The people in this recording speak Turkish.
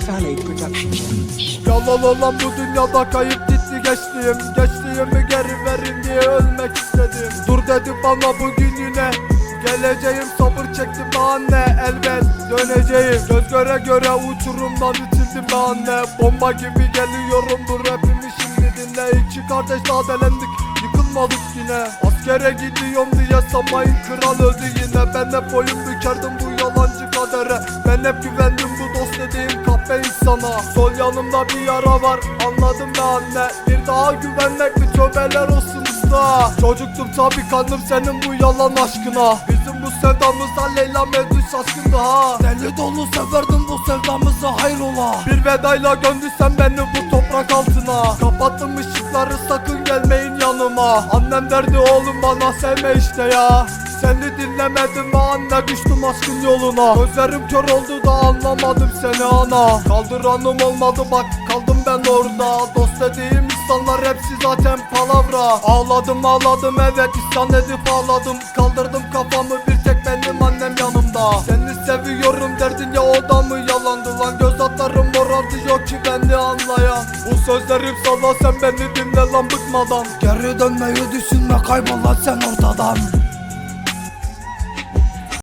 Farley Productions. Yalan olan bu dünyada kayıp gitti geçtiğim Geçtiğimi geri verin diye ölmek istedim. Dur dedi bana bugün yine. Geleceğim sabır çektim be anne elbet döneceğim. Göz göre göre uçurumdan itildim be anne Bomba gibi geliyorum bu rapimi şimdi dinle. İki kardeş dadelendik yıkılmadık yine. Askere gidiyorum diye sanmayın kral öldü yine. Ben hep boyun bükerdim bu yalancı kadere. Ben hep güvendim bu dost dediğim kahpe insana Sol yanımda bir yara var. Anladım be anne Bir daha güvenmek mi? Tövbeler olsun usta. Çocuktum tabi kandım senin bu yalan aşkına. Bizim bu sevdamızda Leyla Mecnun şaşkındı ha Deli dolu severdim bu sevdamızı hayrola. Bir vedayla gömdüysen beni bu toprak altına. Kapattım ışıkları sakın gelmeyin yanıma. Annem derdi oğlum bana sevme işte ya seni dinlemedim anne düştüm aşkın yoluna. Gözlerim kör oldu da anlamadım seni ana. Kaldıranım olmadı bak kaldım ben orada. Dost dediğim insanlar hepsi zaten palavra. Ağladım ağladım evet isyan edip ağladım. Kaldırdım kafamı bir tek benim annem yanımda. Seni seviyorum derdin ya o da mı yalandı lan? Göz atlarım morardı yok ki beni anlayan. Bu sözlerim sana sen beni dinle lan bıkmadan. Geri dönmeyi düşünme kaybol lan sen ortadan